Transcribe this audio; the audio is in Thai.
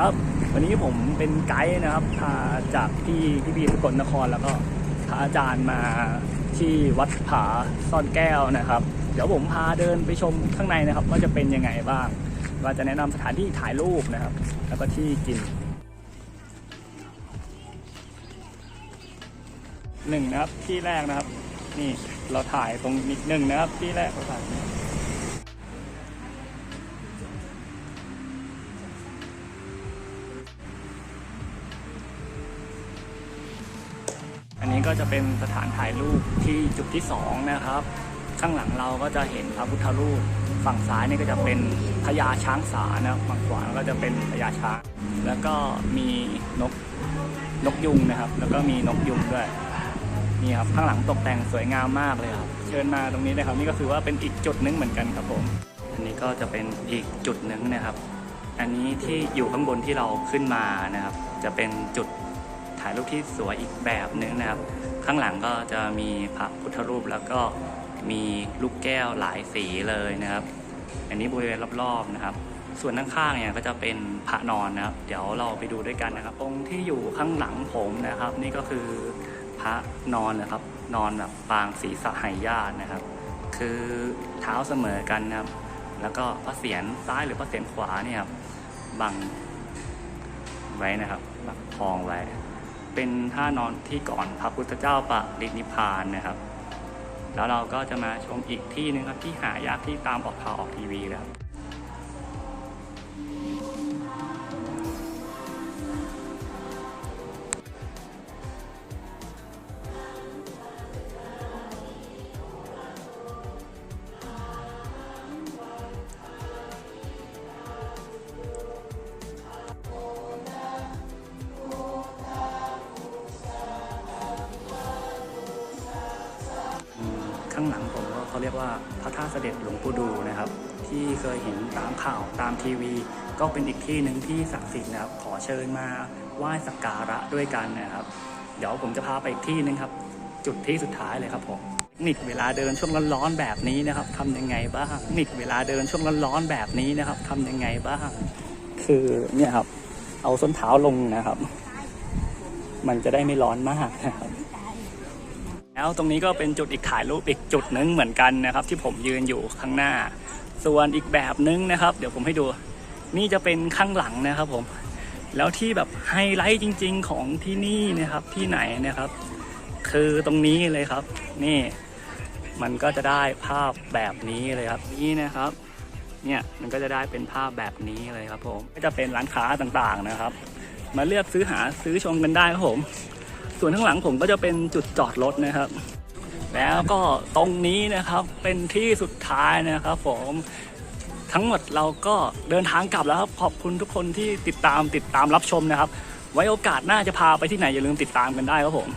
ครับ วันนี้ผมเป็นไกด์นะครับพาจากที่พี่พีสกลนครแล้วก็พาอาจารย์มาที่วัดผาซ่อนแก้วนะครับ เดี๋ยวผมพาเดินไปชมข้างในนะครับ ว่าจะเป็นยังไงบ้างว่าจะแนะนำสถานที่ถ่ายรูปนะครับ แล้วก็ที่กินหนึ่งนะครับที่แรกนะครับ นี่เราถ่ายตรงนิดหนึ่งนะครับที่แรกเราถ่าย นี้ก็จะเป็นสถานถ่ายรูปที่จุดที่สองนะครับ ข้างหลังเราก็จะเห็นพระพุทธรูป ฝั่งซ้ายนี่ก็จะเป็นพญาช้างสานะฝั่งขวาก็จะเป็นพญาช้าง แล้วก็มีนกนกยุงนะครับ แล้วก็มีนกยุงด้วยนี่ครับข้างหลังตกแต่งสวยงามมากเลยครับ เชิญมาตรงนี้นะครับนี่ก็คือว่าเป็นอีกจุดหนึงเหมือนกันครับผม อันนี้ก็จะเป็นอีกจุดหนึ่งนะครับ อันนี้ที่อยู่ข้างบนที่เราขึ้นมานะครับ จะเป็นจุด ถ่ายรูปที่สวยอีกแบบหนึงนะครับ ข้างหลังก็จะมีพระพุทธรูปแล้วก็มีลูกแก้วหลายสีเลยนะครับ อันนี้บริเวณรอบๆนะครับ ส่วนข้างๆเนี่ยก็จะเป็นพระนอนนะครับ เดี๋ยวเราไปดูด้วยกันนะครับตรงที่อยู่ข้างหลังผมนะครับ นี่ก็คือพระนอนนะครับ นอนแบบปางศีรษะไหญาตินะครับ คือเท้าเสมอกันนะครับ แล้วก็พระเศียรซ้ายหรือพระเศียรขวาเนี่ยครับบังไว้นะครับบังทองไว้ เป็นท่านอนที่ก่อนพระพุทธเจ้าปรินิพพานนะครับ แล้วเราก็จะมาชมอีกที่หนึงครับที่หายากที่ตามออกข่าวออกทีวีแล้ว ข้างหลังผมก็เขาเรียกว่าพระธาตุเสด็จหลวงปู่ดูนะครับ ที่เคยเห็นตามข่าวตามทีวี ก็เป็นอีกที่หนึ่งที่ศักดิ์สิทธิ์นะครับขอเชิญมาไหว้สักการะด้วยกันนะครับ เดี๋ยวผมจะพาไปอีกที่หนึงครับ จุดที่สุดท้ายเลยครับผมเทคนิคเวลาเดินช่วงร้อนๆแบบนี้นะครับทำยังไงบ้างเทคนิคเวลาเดินช่วงร้อนๆแบบนี้นะครับทำยังไงบ้างคือเนี่ยครับ เอาส้นเท้าลงนะครับ มันจะได้ไม่ร้อนมากนะครับ แล้วตรงนี้ก็เป็นจุดอีกถ่ายรูปอีกจุดหนึ่งเหมือนกันนะครับ ที่ผมยืนอยู่ข้างหน้า ส่วนอีกแบบนึงนะครับ เดี๋ยวผมให้ดู นี่จะเป็นข้างหลังนะครับผม แล้วที่แบบไฮไลท์จริง ๆ ของที่นี่นะครับที่ไหนนะครับ คือตรงนี้เลยครับ นี่มันก็จะได้ภาพแบบนี้เลยครับนี่นะครับเนี่ยมันก็จะได้เป็นภาพแบบนี้เลยครับผมก็จะเป็นร้านค้าต่างๆนะครับ มาเลือกซื้อหาซื้อชมกันได้ครับผม ส่วนข้างหลังผมก็จะเป็นจุดจอดรถนะครับ แล้วก็ตรงนี้นะครับเป็นที่สุดท้ายนะครับ ผมทั้งหมดเราก็เดินทางกลับแล้วครับขอบคุณทุกคนที่ติดตามติดตามรับชมนะครับ ไว้โอกาสหน้าจะพาไปที่ไหนอย่าลืมติดตามกันได้ครับผม